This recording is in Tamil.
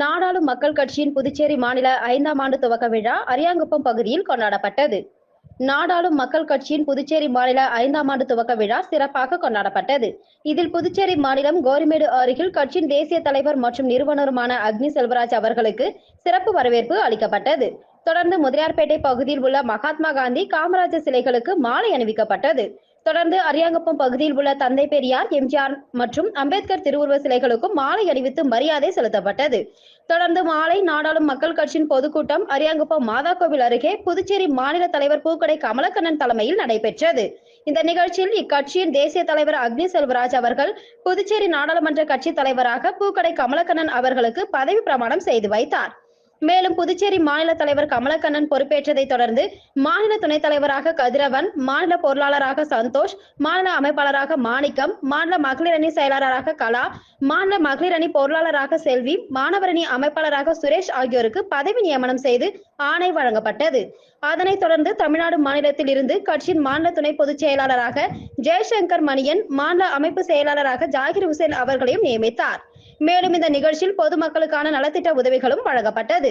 நாடாளும் மக்கள் கட்சியின் புதுச்சேரி மாநில ஐந்தாம் ஆண்டு துவக்க விழா அரியாங்குப்பம் பகுதியில் கொண்டாடப்பட்டது. நாடாளும் மக்கள் கட்சியின் புதுச்சேரி மாநில ஐந்தாம் ஆண்டு துவக்க விழா சிறப்பாக கொண்டாடப்பட்டது. இதில் புதுச்சேரி மாநிலம் கோரிமேடு அருகில் கட்சியின் தேசிய தலைவர் மற்றும் நிறுவனருமான அக்னி செல்வராஜ் அவர்களுக்கு சிறப்பு வரவேற்பு அளிக்கப்பட்டது. தொடர்ந்து முதலியார்பேட்டை பகுதியில் உள்ள மகாத்மா காந்தி காமராஜர் சிலைகளுக்கு மாலை அணிவிக்கப்பட்டது. தொடர்ந்து அரியாங்குப்பம் பகுதியில் உள்ள தந்தை பெரியார் எம்ஜிஆர் மற்றும் அம்பேத்கர் திருவுருவ சிலைகளுக்கும் மாலை அணிவித்து மரியாதை செலுத்தப்பட்டது. தொடர்ந்து மாலை நாடாளும் மக்கள் கட்சியின் பொதுக்கூட்டம் அரியாங்குப்பம் மாதா கோவில் அருகே புதுச்சேரி மாநில தலைவர் பூக்கடை கமலக்கண்ணன் தலைமையில் நடைபெற்றது. இந்த நிகழ்ச்சியில் இக்கட்சியின் தேசிய தலைவர் அக்னி செல்வராஜ் அவர்கள் புதுச்சேரி நாடாளுமன்ற கட்சி தலைவராக பூக்கடை கமலக்கண்ணன் அவர்களுக்கு பதவி பிரமாணம் செய்து வைத்தார். மேலும் புதுச்சேரி மாநில தலைவர் கமலக்கண்ணன் பொறுப்பேற்றதை தொடர்ந்து மாநில துணைத் தலைவராக கதிரவன் மாநில பொருளாளராக சந்தோஷ் மாநில அமைப்பாளராக மாணிக்கம் மாநில மகளிர் அணி செயலாளராக கலா மாநில மகளிர் அணி பொருளாளராக செல்வி மாணவரணி அமைப்பாளராக சுரேஷ் ஆகியோருக்கு பதவி நியமனம் செய்து ஆணை வழங்கப்பட்டது. அதனைத் தொடர்ந்து தமிழ்நாடு மாநிலத்தில் இருந்து கட்சியின் மாநில துணை பொதுச் செயலாளராக ஜெயசங்கர் மணியன் மாநில அமைப்பு செயலாளராக ஜாகிர் ஹுசேன் அவர்களையும் நியமித்தார். மேலும் இந்த நிகழ்ச்சியில் பொதுமக்களுக்கான நலத்திட்ட உதவிகளும் வழங்கப்பட்டது.